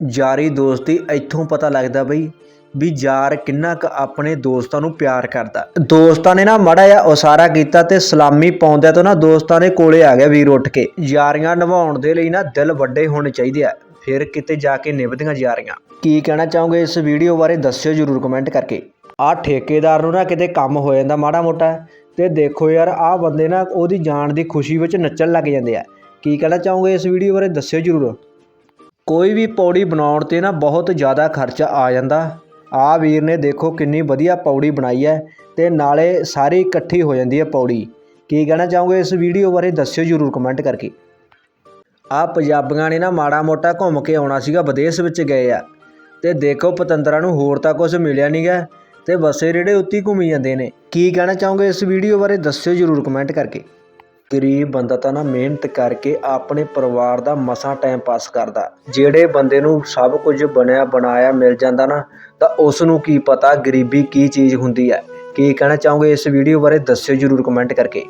ਯਾਰੀ ਦੋਸਤੀ ਇੱਥੋਂ ਪਤਾ ਲੱਗਦਾ ਬਈ ਵੀ ਯਾਰ ਕਿੰਨਾ ਕੁ ਆਪਣੇ ਦੋਸਤਾਂ ਨੂੰ ਪਿਆਰ ਕਰਦਾ। ਦੋਸਤਾਂ ਨੇ ਨਾ ਮੜਾ ਜਿਹਾ ਉਸਾਰਾ ਕੀਤਾ ਤੇ ਸਲਾਮੀ ਪਾਉਂਦਿਆਂ ਤੋਂ ਨਾ ਦੋਸਤਾਂ ਦੇ ਕੋਲੇ ਆ ਗਿਆ ਵੀਰ ਉੱਠ ਕੇ। ਯਾਰੀਆਂ ਨਿਭਾਉਣ ਦੇ ਲਈ ਨਾ ਦਿਲ ਵੱਡੇ ਹੋਣੇ ਚਾਹੀਦੇ ਆ। ਫਿਰ ਕਿਤੇ ਜਾ ਕੇ ਨਿਭਦੀਆਂ ਯਾਰੀਆਂ। ਕੀ ਕਹਿਣਾ ਚਾਹੋਗੇ ਇਸ ਵੀਡੀਓ ਬਾਰੇ ਦੱਸਿਓ ਜਰੂਰ ਕਮੈਂਟ ਕਰਕੇ। ਆਹ ਠੇਕੇਦਾਰ ਨੂੰ ਨਾ ਕਿਤੇ ਕੰਮ ਹੋ ਜਾਂਦਾ ਮਾੜਾ ਮੋਟਾ ਤੇ ਦੇਖੋ ਯਾਰ ਆਹ ਬੰਦੇ ਨਾ ਉਹਦੀ ਜਾਨ ਦੀ ਖੁਸ਼ੀ ਵਿੱਚ ਨੱਚਣ ਲੱਗ ਜਾਂਦੇ ਆ। ਕੀ ਕਹਿਣਾ ਚਾਹੋਗੇ ਇਸ ਵੀਡੀਓ ਬਾਰੇ ਦੱਸਿਓ ਜਰੂਰ। ਕੋਈ ਵੀ ਪੌੜੀ ਬਣਾਉਣ ਤੇ ਨਾ ਬਹੁਤ ਜ਼ਿਆਦਾ ਖਰਚਾ ਆ ਜਾਂਦਾ। ਆ ਵੀਰ ਨੇ ਦੇਖੋ ਕਿੰਨੀ ਵਧੀਆ ਪੌੜੀ ਬਣਾਈ ਹੈ ਤੇ ਨਾਲੇ ਸਾਰੀ ਇਕੱਠੀ ਹੋ ਜਾਂਦੀ ਹੈ ਪੌੜੀ। ਕੀ ਕਹਿਣਾ ਚਾਹੋਗੇ ਇਸ ਵੀਡੀਓ ਬਾਰੇ ਦੱਸਿਓ ਜਰੂਰ ਕਮੈਂਟ ਕਰਕੇ। ਆ ਪੰਜਾਬੀਆਂ ਨੇ ਨਾ ਮਾੜਾ ਮੋਟਾ ਘੁੰਮ ਕੇ ਆਉਣਾ ਸੀਗਾ, ਵਿਦੇਸ਼ ਵਿੱਚ ਗਏ ਆ। ਤੇ ਦੇਖੋ ਪਤੰਦਰਾਂ ਨੂੰ ਹੋਰ ਤਾਂ ਕੁਝ ਮਿਲਿਆ ਨਹੀਂਗਾ ਤੇ ਬਸੇ ਰੇੜੇ ਉੱਤੀ ਹੀ ਘੁੰਮੀ ਜਾਂਦੇ ਨੇ। ਕੀ ਕਹਿਣਾ ਚਾਹੋਗੇ ਇਸ ਵੀਡੀਓ ਬਾਰੇ ਦੱਸਿਓ ਜਰੂਰ ਕਮੈਂਟ ਕਰਕੇ। ਗਰੀਬ ਬੰਦਾ ਤਾਂ ਨਾ ਮਿਹਨਤ ਕਰਕੇ ਆਪਣੇ ਪਰਿਵਾਰ ਦਾ ਮਸਾਂ ਟਾਈਮ ਪਾਸ ਕਰਦਾ। ਜਿਹੜੇ ਬੰਦੇ ਨੂੰ ਸਭ ਕੁਝ ਬਣਿਆ ਬਣਾਇਆ ਮਿਲ ਜਾਂਦਾ ਨਾ, ਤਾਂ ਉਸ ਨੂੰ ਕੀ ਪਤਾ ਗਰੀਬੀ ਕੀ ਚੀਜ਼ ਹੁੰਦੀ ਹੈ। ਕੀ ਕਹਿਣਾ ਚਾਹੋਗੇ ਇਸ ਵੀਡੀਓ ਬਾਰੇ, ਦੱਸਿਓ ਜਰੂਰ ਕਮੈਂਟ ਕਰਕੇ।